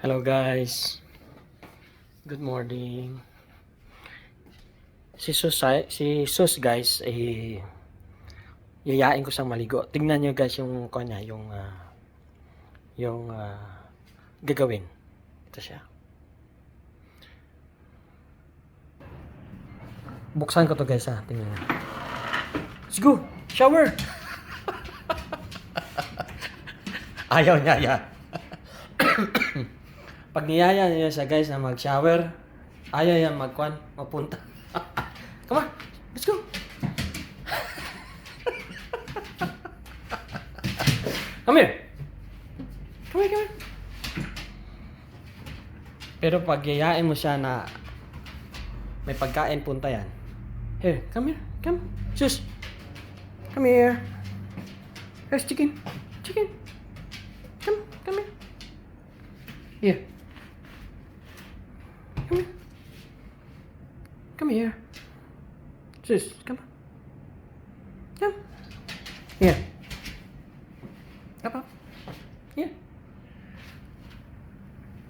Hello guys. Good morning. Si Sus, si Sus guys, eh, yayain ko siyang maligo. Tingnan niyo guys yung kanya, yung, ah, yung, ah, gagawin. Ito siya. Buksan ko to guys ha, tingnan niyo. Let's go! Shower! Ayaw niya yan. Pag niyaya niya siya guys na mag-shower, ayaw yan magkwan, mapunta. Come on, let's go. come here. Come here, come here. Pero pag yayain mo siya na may pagkain punta yan. Here, come here, come. Sus. Come here. Here's chicken. Chicken. Come, come here. Here. Come here. Come here. Sis, come on. Come. Here. Up, up. Here.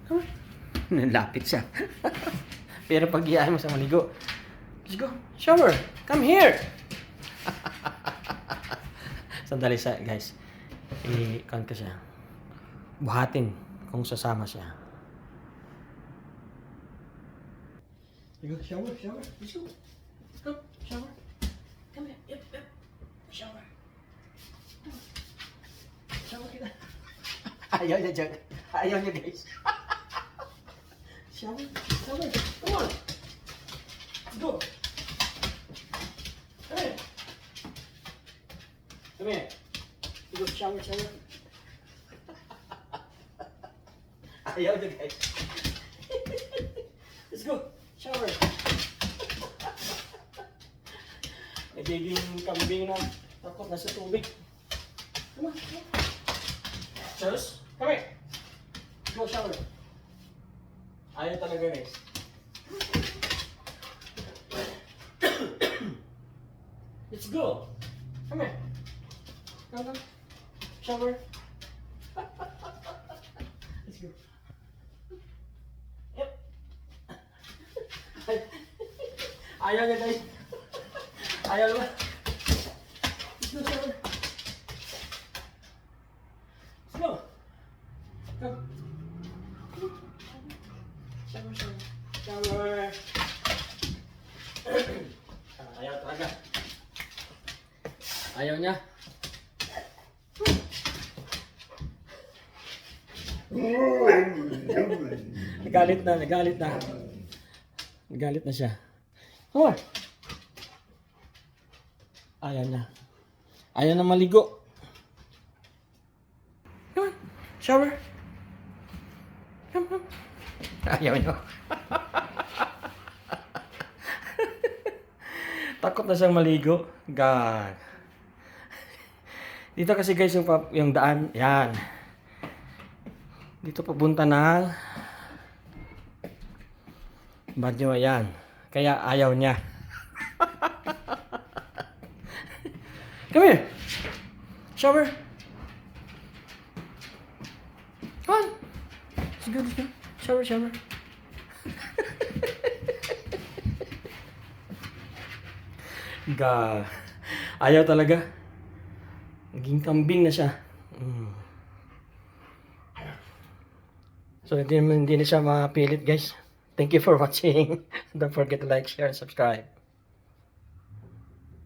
Come on. Nalapit siya. Pero pag iyahin mo sa maligo, let's go. Shower. Come here. Sandali sa guys. I-count ko siya. Buhatin kung sasama siya. You go shower, shower. Let's go. Come, shower. Come here. Yep, yep. Shower. Shower kita. Ayaw niya dyan. Ayaw niya guys. shower, shower. Come on. Let's go. Come here. Come here. You go shower, shower. Ayaw niya guys. Let's go. Shower. Nagiging kambing na takot na sa tubig. Come on, on. Sus, come here. Go shower. Ayaw talaga guys. Let's go. Come here. Come, come. Shower. Let's go. Ayaw niya guys. Ayaw naman. Let's go. Come. Shower, shower. Shower. Ayaw talaga. Ayaw niya. Nagalit na, nagalit na. Nagalit na siya. On. Ayaw na. Ayaw na maligo. Come on. Shower. Come, come. Ayaw niyo. Takot na siyang maligo. God. Dito kasi guys yung, yung daan. Yan. Dito papunta ng banyo. Yan. Kaya ayaw niya. Come here. Shower. Come on. Let's go, let's go. Shower, shower. Ga. Ayaw talaga. Naging kambing na siya. Mm. So, hindi, hindi na siya mapilit, guys. Thank you for watching. Don't forget to like, share, and subscribe.